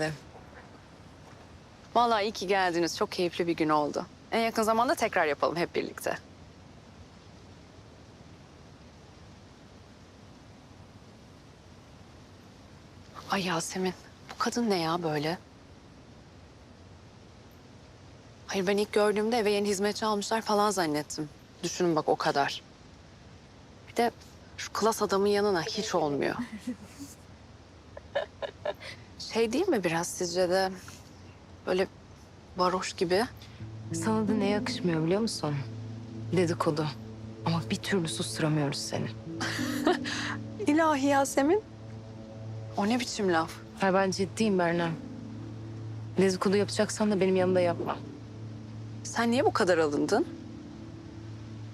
ederim. Vallahi iyi ki geldiniz. Çok keyifli bir gün oldu. En yakın zamanda tekrar yapalım hep birlikte. Ay Yasemin, bu kadın ne ya böyle? Hayır ben ilk gördüğümde eve yeni hizmetçi almışlar falan zannettim. Düşünün bak o kadar. Bir de şu klas adamın yanına hiç olmuyor. Şey değil mi biraz sizce de böyle varoş gibi? Sana da ne yakışmıyor biliyor musun? Dedikodu. Ama bir türlü susturamıyoruz seni. İlahi Yasemin. O ne biçim laf? Ha ben ciddiyim Berna. Dedikodu yapacaksan da benim yanımda yapma. Sen niye bu kadar alındın?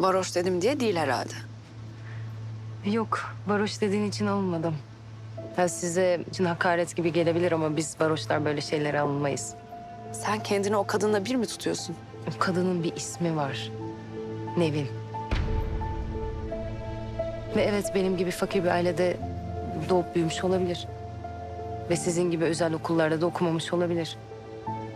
Varoş dedim diye değil herhalde. Yok, varoş dediğin için alınmadım. Ha, size için hakaret gibi gelebilir ama biz varoşlar böyle şeylere alınmayız. Sen kendini o kadınla bir mi tutuyorsun? O kadının bir ismi var. Nevin. Ve evet benim gibi fakir bir ailede doğup büyümüş olabilir. Ve sizin gibi özel okullarda da okumamış olabilir.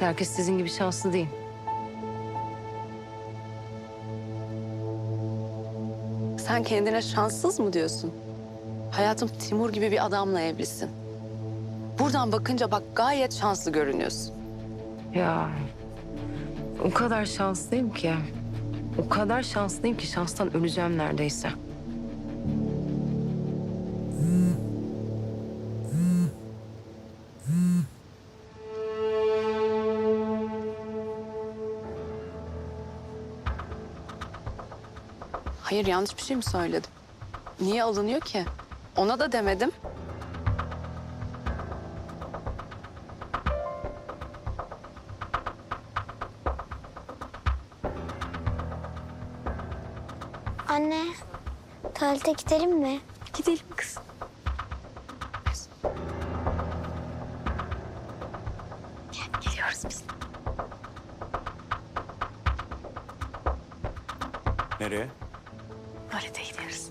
Herkes sizin gibi şanslı değil. Sen kendine şanssız mı diyorsun? Hayatım Timur gibi bir adamla evlisin. Buradan bakınca bak gayet şanslı görünüyorsun. Ya o kadar şanslıyım ki. O kadar şanslıyım ki şanstan öleceğim neredeyse. Hayır yanlış bir şey mi söyledim? Niye alınıyor ki? Ona da demedim. Anne, tuvalete gidelim mi? Gidelim kız. Geliyoruz biz. Nereye? Tuvalete gidiyoruz.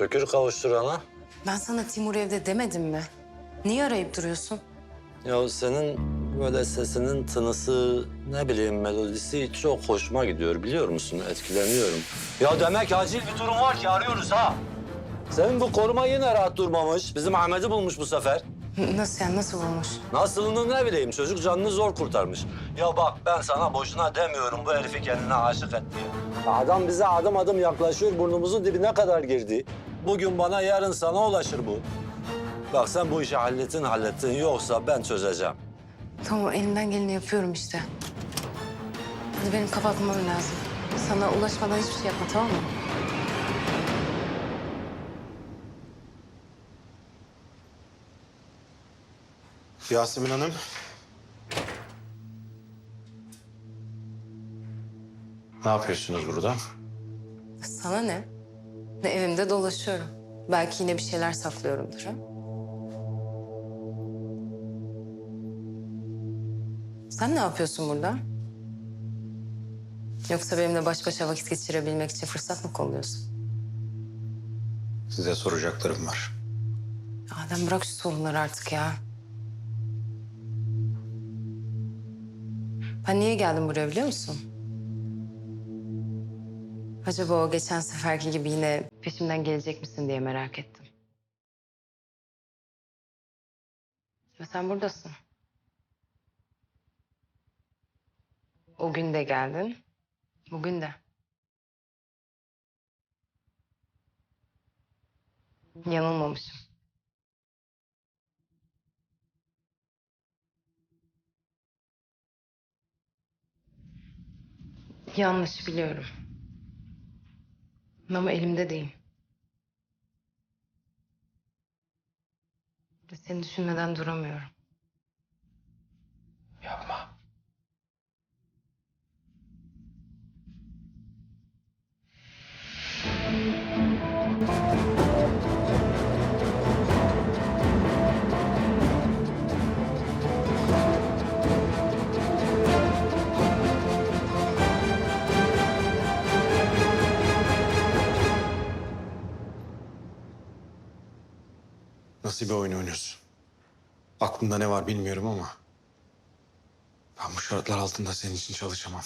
Şükür kavuşturana. Ben sana Timur evde demedim mi? Niye arayıp duruyorsun? Ya senin böyle sesinin tınısı, ne bileyim melodisi çok hoşuma gidiyor biliyor musun? Etkileniyorum. Ya demek acil bir durum var ki arıyoruz ha. Senin bu koruma yine rahat durmamış. Bizim Ahmet'i bulmuş bu sefer. Nasıl yani nasıl olmuş? Nasılını ne bileyim çocuk canını zor kurtarmış. Ya bak ben sana boşuna demiyorum bu herifi kendine aşık et diye. Adam bize adım adım yaklaşıyor burnumuzun dibine kadar girdi. Bugün bana yarın sana ulaşır bu. Bak sen bu işi hallettin hallettin yoksa ben çözeceğim. Tamam elimden geleni yapıyorum işte. Hadi benim kapatmam lazım. Sana ulaşmadan hiçbir şey yapma tamam mı? Yasemin Hanım. Ne yapıyorsunuz burada? Sana ne? Evimde dolaşıyorum. Belki yine bir şeyler saklıyorumdur. Ha? Sen ne yapıyorsun burada? Yoksa benimle baş başa vakit geçirebilmek için fırsat mı kolluyorsun? Size soracaklarım var. Adem bırak şu soruları artık ya. Ben niye geldim buraya biliyor musun? Acaba o geçen seferki gibi yine peşimden gelecek misin diye merak ettim. Ve sen buradasın. O gün de geldin. Bugün de. Yanılmamışım. Yanlış biliyorum. Ama elimde değil. Ve Seni düşünmeden duramıyorum. Nasıl bir oyun oynuyorsun? Aklında ne var bilmiyorum ama... ...ben bu şartlar altında senin için çalışamam.